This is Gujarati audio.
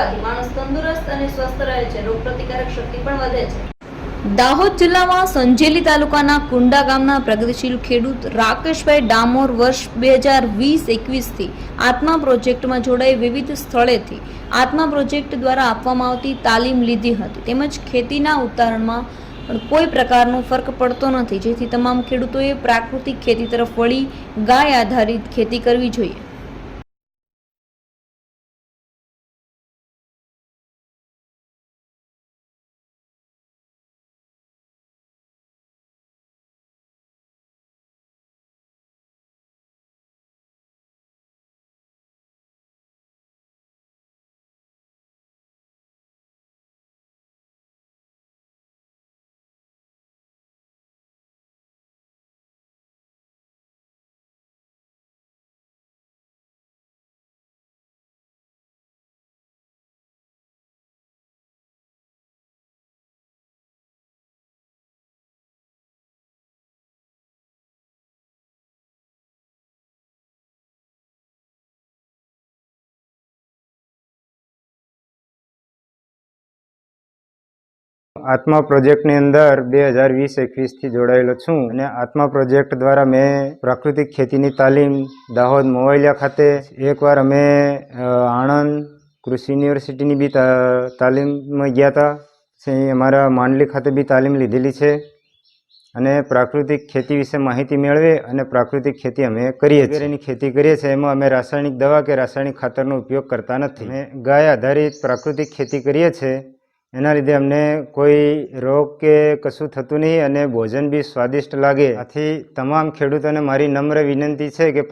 કરવાથી માણસ તંદુરસ્ત અને સ્વસ્થ રહે છે. રોગપ્રતિકારક શક્તિ પણ વધે છે. દાહોદ જિલ્લામાં સંજેલી તાલુકાના કુંડા ગામના પ્રગતિશીલ ખેડૂત રાકેશભાઈ ડામોર વર્ષ બે હજાર વીસ એકવીસથી આત્મા પ્રોજેક્ટમાં જોડાઈ વિવિધ સ્થળેથી આત્મા પ્રોજેક્ટ દ્વારા આપવામાં આવતી તાલીમ લીધી હતી. તેમજ ખેતીના ઉતારણમાં કોઈ પ્રકારનો ફરક પડતો નથી. જેથી તમામ ખેડૂતોએ પ્રાકૃતિક ખેતી તરફ વળી ગાય આધારિત ખેતી કરવી જોઈએ. આત્મા પ્રોજેક્ટની અંદર બે હજાર વીસ એકવીસથી જોડાયેલો છું અને આત્મા પ્રોજેક્ટ દ્વારા મેં પ્રાકૃતિક ખેતીની તાલીમ દાહોદ મોવાલિયા ખાતે એકવાર અમે આણંદ કૃષિ યુનિવર્સિટીની બી તાલીમમાં ગયા હતા પછી અમારા માંડલી ખાતે બી તાલીમ લીધેલી છે અને પ્રાકૃતિક ખેતી વિશે માહિતી મેળવી અને પ્રાકૃતિક ખેતી અમે કરીએ છીએ. એની ખેતી કરીએ છીએ, એમાં અમે રાસાયણિક દવા કે રાસાયણિક ખાતરનો ઉપયોગ કરતા નથી. અમે ગાય આધારિત પ્રાકૃતિક ખેતી કરીએ છીએ એના લીધે અમને કોઈ રોગ કે કશું થતું નહીં અને ભોજન બી સ્વાદિષ્ટ લાગે. આથી તમામ ખેડૂતોને મારી નમ્ર વિનંતી છે કે